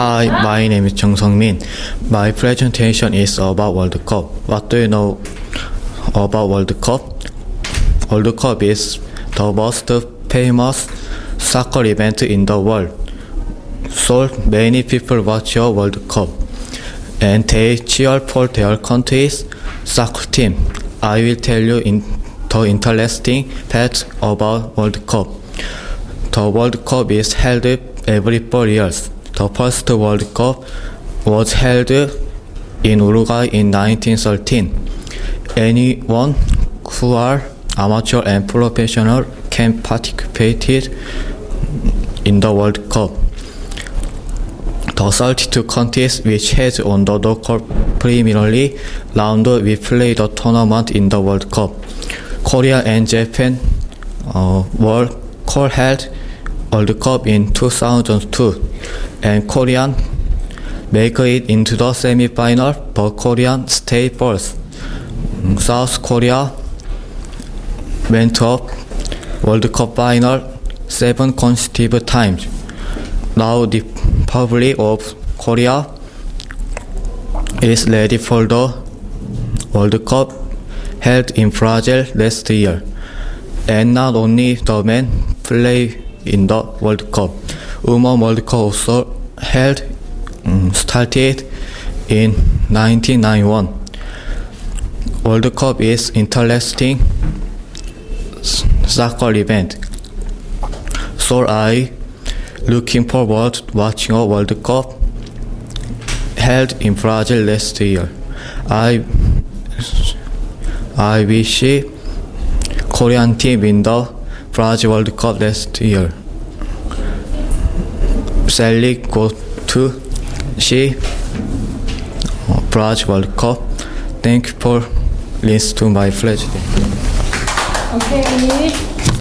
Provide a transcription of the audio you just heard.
Hi, my name is Jung Sung Min. My presentation is about World Cup. What do you know about World Cup? World Cup is the most famous soccer event in the world. So many people watch your World Cup and they cheer for their country's soccer team. I will tell you in the interesting facts about World Cup. The World Cup is held every four years. The first World Cup was held in Uruguay in 1913. Anyone who are amateur and professional can participate in the World Cup. The 32 countries which has on the local preliminary round we play the tournament in the World Cup. Korea and Japan uh, were co-held World Cup in 2002 and Korean make it into the semi-final but Korean stay first. South Korea went up World Cup final seven consecutive times. Now the Republic of Korea is ready for the World Cup held in Brazil last year. And not only the men play in the World Cup, Women World Cup also held um, started in 1991. World Cup is interesting soccer event. So I looking forward watching a World Cup held in Brazil last year. I I wish Korean team win the Brazil World Cup last year. Sally go to see uh, World Cup. Thank you for listening to my president. Okay.